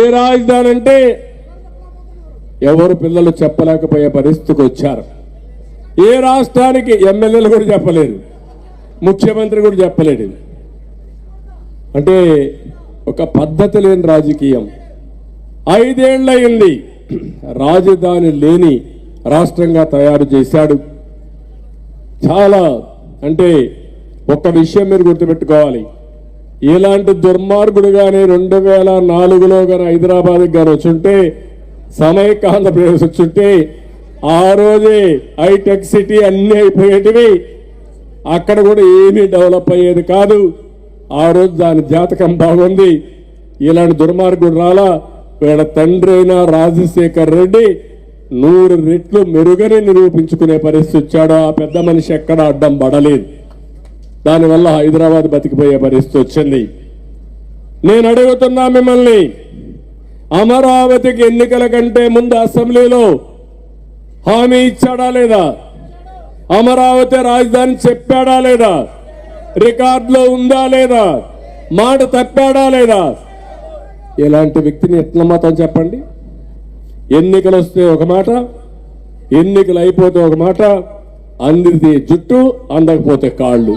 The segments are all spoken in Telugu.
ఏ రాజధాని అంటే ఎవరు పిల్లలు చెప్పలేకపోయే పరిస్థితికి వచ్చారు. ఏ రాష్ట్రానికి ఎమ్మెల్యేలు కూడా చెప్పలేరు ముఖ్యమంత్రి కూడా చెప్పలేడు అంటే ఒక పద్ధతి లేని రాజకీయం. ఐదేళ్ళయింది రాజధాని లేని రాష్ట్రంగా తయారు చేశాడు. చాలా అంటే ఒక్క విషయం మీరు గుర్తుపెట్టుకోవాలి. ఇలాంటి దుర్మార్గుడు కానీ రెండు వేల నాలుగులో కానీ హైదరాబాద్ కానీ వచ్చుంటే సమైక్య ఆంధ్రప్రదేశ్ వచ్చుంటే ఆ రోజే హైటెక్ సిటీ అన్నీ అయిపోయేటివి. అక్కడ కూడా ఏమీ డెవలప్ అయ్యేది కాదు. ఆ రోజు దాని జాతకం బాగుంది. ఇలాంటి దుర్మార్గుడు రాలా. వీళ్ళ తండ్రి అయిన రాజశేఖర్ రెడ్డి నూరు రెట్లు మెరుగని నిరూపించుకునే పరిస్థితి వచ్చాడు. ఆ పెద్ద మనిషి ఎక్కడ అడ్డం పడలేదు. దానివల్ల హైదరాబాద్ బతికిపోయే పరిస్థితి వచ్చింది. నేను అడుగుతున్నా మిమ్మల్ని అమరావతికి ఎన్నికల కంటే ముందు అసెంబ్లీలో హామీ ఇచ్చాడా లేదా? అమరావతి రాజధాని చెప్పాడా లేదా? రికార్డులో ఉందా లేదా? మాట తప్పాడా లేదా? ఇలాంటి వ్యక్తిని ఎట్లా మాత్రం చెప్పండి? ఎన్నికలు వస్తే ఒక మాట ఎన్నికలు అయిపోతే ఒక మాట అందితే జుట్టు అందకపోతే కాళ్ళు.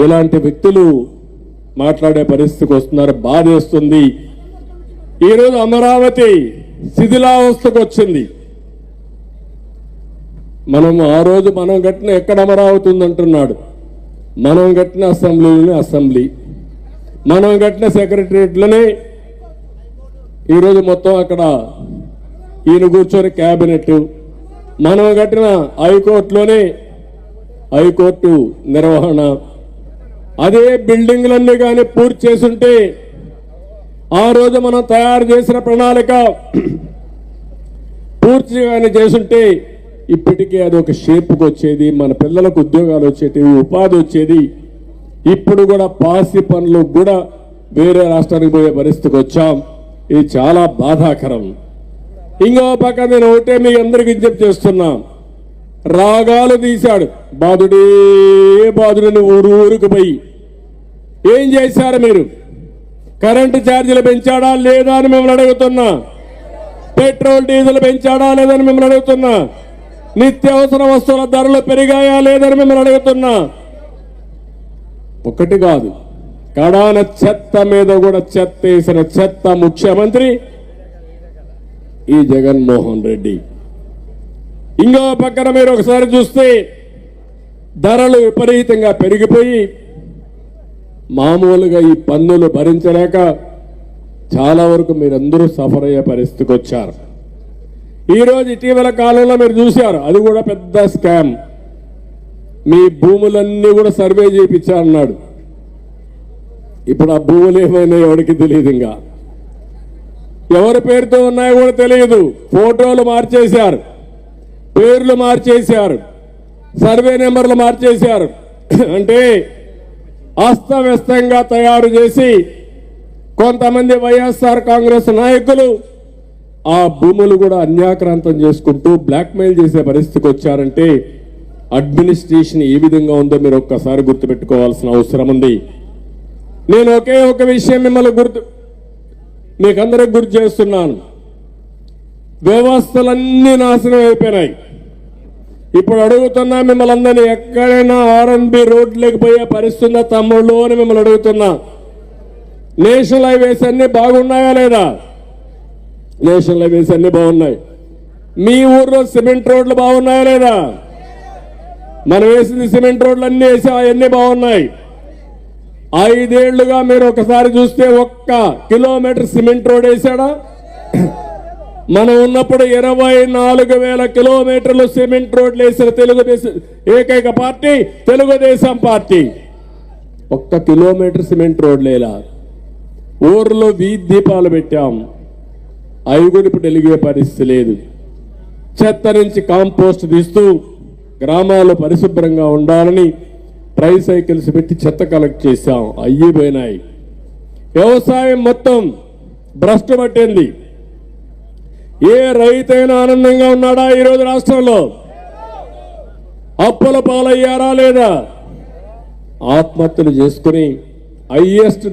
ఇలాంటి వ్యక్తులు మాట్లాడే పరిస్థితికి వస్తున్నారు బాధేస్తుంది ఈరోజు అమరావతి శిథిలావస్థకు వచ్చింది. మనం ఆ రోజు మనం కట్టిన ఎక్కడ అమరావతి ఉందంటున్నాడు. మనం కట్టిన అసెంబ్లీలోనే అసెంబ్లీ. మనం కట్టిన సెక్రటరియట్లోనే ఈరోజు మొత్తం అక్కడ ఈయన కూర్చొని క్యాబినెట్. మనం కట్టిన హైకోర్టులోనే హైకోర్టు నిర్వహణ. అదే బిల్డింగ్లన్నీ కానీ పూర్తి చేసుంటే ఆ రోజు మనం తయారు చేసిన ప్రణాళిక పూర్తిగానే చేసుంటే ఇప్పటికే అది ఒక షేప్కి వచ్చేది మన పిల్లలకు ఉద్యోగాలు వచ్చేటివి ఉపాధి వచ్చేది. ఇప్పుడు కూడా పాసి పనులు కూడా వేరే రాష్ట్రానికి పోయే పరిస్థితికి వచ్చాం. ఇది చాలా బాధాకరం. ఇంకో పక్క నేను ఒకటే మీ అందరికి విజ్ఞప్తి చేస్తున్నాను రాగాలు తీశాడు. బాధుడే బాధుడిని ఊరు ఊరుకు పోయి. ఏం చేశారు మీరు? కరెంటు ఛార్జీలు పెంచాడా లేదా అని మిమ్మల్ని అడుగుతున్నా. పెట్రోల్ డీజిల్ పెంచాడా లేదని మిమ్మల్ని అడుగుతున్నా. నిత్యావసర వస్తువుల ధరలు పెరిగాయా లేదని మిమ్మల్ని అడుగుతున్నా. ఒకటి కాదు. కడాన చెత్త మీద కూడా చెత్త వేసిన చెత్త ముఖ్యమంత్రి ఈ జగన్మోహన్ రెడ్డి. ఇంకో పక్కన మీరు ఒకసారి చూస్తే ధరలు విపరీతంగా పెరిగిపోయి మామూలుగా ఈ పన్నులు భరించలేక చాలా వరకు మీరందరూ సఫర్ అయ్యే పరిస్థితికి వచ్చారు. ఈరోజు ఇటీవల కాలంలో మీరు చూశారు అది కూడా పెద్ద స్కామ్. మీ భూములన్నీ కూడా సర్వే చేయించారన్నాడు. ఇప్పుడు ఆ భూములు ఏమైనా ఎవరికి తెలియదు ఇంకా. ఎవరి పేరుతో ఉన్నాయో కూడా తెలియదు. ఫోటోలు మార్చేశారు. పేర్లు మార్చేశారు. సర్వే నెంబర్లు మార్చేశారు. అంటే అస్తవ్యస్తంగా తయారు చేసి కొంతమంది వైఎస్ఆర్ కాంగ్రెస్ నాయకులు ఆ భూములు కూడా అన్యాక్రాంతం చేసుకుంటూ బ్లాక్మెయిల్ చేసే పరిస్థితికి వచ్చారంటే అడ్మినిస్ట్రేషన్ ఏ విధంగా ఉందో మీరు ఒక్కసారి గుర్తుపెట్టుకోవాల్సిన అవసరం ఉంది. నేను ఒకే ఒక విషయం మిమ్మల్ని గుర్తు మీకందరికి గుర్తు చేస్తున్నాను. వ్యవస్థలన్నీ నాశనం అయిపోయినాయి. ఇప్పుడు అడుగుతున్నా మిమ్మల్ని అందరినీ ఎక్కడైనా ఆర్ఎన్బి రోడ్లకు పోయే పరిస్థితి ఉందా తమ్ముళ్ళు అని మిమ్మల్ని అడుగుతున్నా. నేషనల్ హైవేస్ అన్ని బాగున్నాయా లేదా? నేషనల్ హైవేస్ అన్ని బాగున్నాయి. మీ ఊర్లో సిమెంట్ రోడ్లు బాగున్నాయా లేదా? మనం వేసింది సిమెంట్ రోడ్లు అన్ని వేసి అవన్నీ బాగున్నాయి. ఐదేళ్ళుగా మీరు ఒకసారి చూస్తే ఒక్క కిలోమీటర్ సిమెంట్ రోడ్ వేసాడా? మనం ఉన్నప్పుడు ఇరవై నాలుగు వేల కిలోమీటర్లు సిమెంట్ రోడ్లు వేసిన తెలుగుదేశం ఏకైక పార్టీ తెలుగుదేశం పార్టీ. ఒక్క కిలోమీటర్ సిమెంట్ రోడ్లేలా ఊర్లో వీధి దీపాలు పెట్టాం. అవి కూడా ఇప్పుడు వెలిగే పరిస్థితి లేదు. చెత్త నుంచి కాంపోస్ట్ తీస్తూ గ్రామాలు పరిశుభ్రంగా ఉండాలని ట్రై సైకిల్స్ పెట్టి చెత్త కలెక్ట్ చేశాం. అయ్యి పోయినాయి. వ్యవసాయం మొత్తం భ్రష్టు పట్టింది. ఏ రైతైనా ఆనందంగా ఉన్నాడా ఈరోజు రాష్ట్రంలో? అప్పుల పాలయ్యారా లేదా? ఆత్మహత్యలు చేసుకుని హయ్యెస్ట్